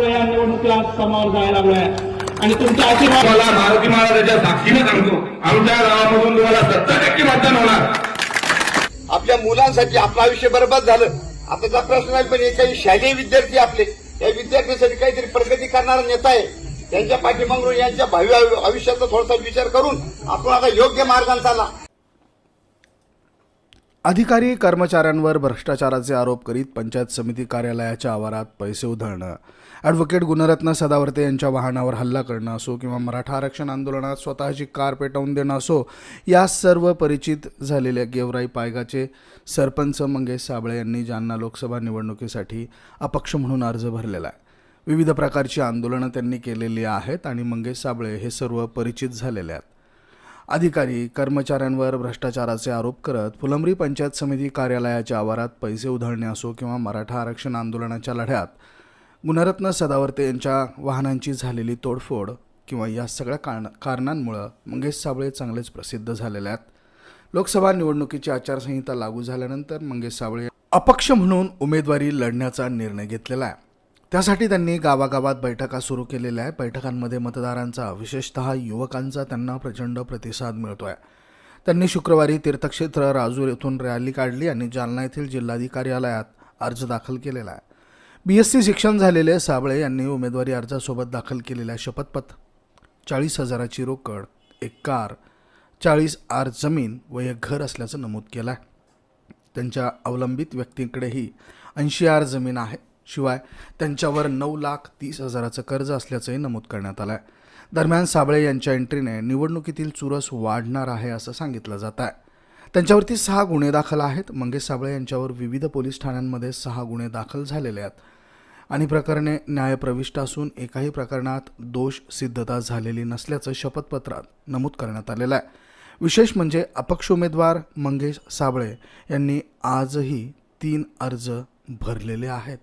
या निवडणुकीला सामोरं जायला लागलोय. आणि तुमचा आशीर्वाद मला मारुती महाराजाच्या साक्षीने सांगतो आमच्या गावामधून तुम्हाला सत्तर टक्के मतदान होणार. आपल्या मुलांसाठी आपलं आयुष्य बरबाद झालं. आताचा प्रश्न आहे पण हे काही शालेय विद्यार्थी आपले. या विद्यार्थ्यांसाठी काहीतरी प्रगती करणारा नेता आहे. त्यांच्या पाठीमागून यांच्या भावी आयु- आयुष्याचा थोडासा विचार करून आपण आता योग्य मार्गाने चाला अधिकारी कर्मचाऱ्यांवर भ्रष्टाचाराचे आरोप करीत पंचायत समिती कार्यालयाच्या आवारात पैसे उधळणं. ॲडव्होकेट गुणरत्न सदावर्ते यांच्या वाहनावर हल्ला करणं असो किंवा मराठा आरक्षण आंदोलनात स्वतःची कार पेटवून देणं असो या सर्व परिचित झालेल्या गेवराई पायगाचे सरपंच मंगेश साबळे यांनी जालना लोकसभा निवडणुकीसाठी अपक्ष म्हणून अर्ज भरलेला आहे. विविध प्रकारची आंदोलनं त्यांनी केलेली आहेत आणि मंगेश साबळे हे सर्व परिचित झालेले आहेत. अधिकारी कर्मचाऱ्यांवर भ्रष्टाचाराचे आरोप करत फुलंब्री पंचायत समिती कार्यालयाच्या आवारात पैसे उधळणे असो किंवा मराठा आरक्षण आंदोलनाच्या लढ्यात गुणरत्न सदावर्ते यांच्या वाहनांची झालेली तोडफोड किंवा या सगळ्या कारण कारणांमुळं मंगेश साबळे चांगलेच प्रसिद्ध झालेले आहेत. लोकसभा निवडणुकीची आचारसंहिता लागू झाल्यानंतर मंगेश साबळे अपक्ष म्हणून उमेदवारी लढण्याचा निर्णय घेतलेला आहे. त्यासाठी त्यांनी गावागावात बैठका सुरू केलेल्या आहे बैठकांमध्ये मतदारांचा विशेषतः युवकांचा त्यांना प्रचंड प्रतिसाद मिळतो आहे त्यांनी शुक्रवारी तीर्थक्षेत्र राजूर येथून रॅली काढली आणि जालना येथील जिल्हाधिकारी कार्यालयात अर्ज दाखल केलेला आहे. बी एस सी शिक्षण झालेले साबळे यांनी उमेदवारी अर्जासोबत दाखल केलेल्या शपथपत्र चाळीस हजाराची रोकड एक कार चाळीस आर जमीन व एक घर असल्याचं नमूद केलं आहे त्यांच्या अवलंबित व्यक्तींकडेही ऐंशी आर जमीन आहे. शिवाय त्यांच्यावर नऊ लाख तीस हजाराचं कर्ज असल्याचंही नमूद करण्यात आलं आहे दरम्यान साबळे यांच्या एंट्रीने निवडणुकीतील चुरस वाढणार आहे असं सांगितलं जात आहे त्यांच्यावरती सहा गुन्हे दाखल आहेत. मंगेश साबळे यांच्यावर विविध पोलीस ठाण्यांमध्ये सहा गुन्हे दाखल झालेले आहेत. आणि प्रकरणे न्यायप्रविष्ट असून एकाही प्रकरणात दोष सिद्धता झालेली नसल्याचं शपथपत्रात नमूद करण्यात आलेलं आहे. विशेष म्हणजे अपक्ष उमेदवार मंगेश साबळे यांनी आजही तीन अर्ज भरलेले आहेत.